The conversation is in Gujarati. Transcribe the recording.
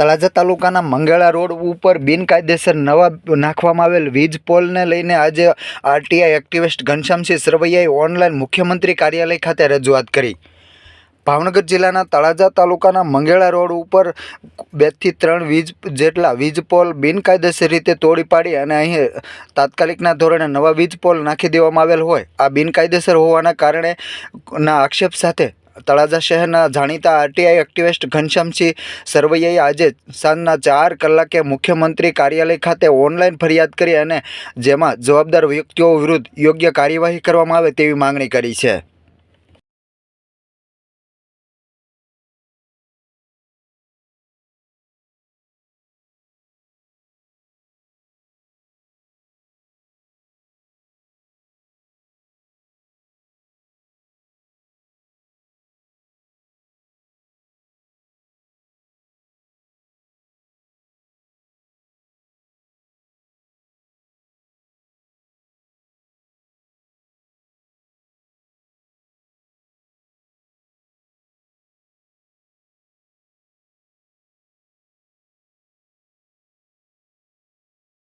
તળાજા તાલુકાના મંગળા રોડ ઉપર બિનકાયદેસર નવા નાખવામાં આવેલ વીજ પોલને લઈને આજે આરટીઆઈ એક્ટિવિસ્ટ ઘનશ્યામસિંહ સરવૈયાએ ઓનલાઈન મુખ્યમંત્રી કાર્યાલય ખાતે રજૂઆત કરી. ભાવનગર જિલ્લાના તળાજા તાલુકાના મંગેળા રોડ ઉપર બેથી ત્રણ વીજ જેટલા વીજ પોલ બિનકાયદેસર રીતે તોડી પાડી અને અહીં તાત્કાલિકના ધોરણે નવા વીજ પોલ નાખી દેવામાં આવેલ હોય. આ બિનકાયદેસર હોવાના કારણે ના આક્ષેપ સાથે તળાજા શહેરના જાણીતા આરટીઆઈ એક્ટિવિસ્ટ ઘનશ્યામસિંહ સરવૈયાએ આજે સાંજના ચાર કલાકે મુખ્યમંત્રી કાર્યાલય ખાતે ઓનલાઈન ફરિયાદ કરી અને જેમાં જવાબદાર વ્યક્તિઓ વિરુદ્ધ યોગ્ય કાર્યવાહી કરવામાં આવે તેવી માંગણી કરી છે.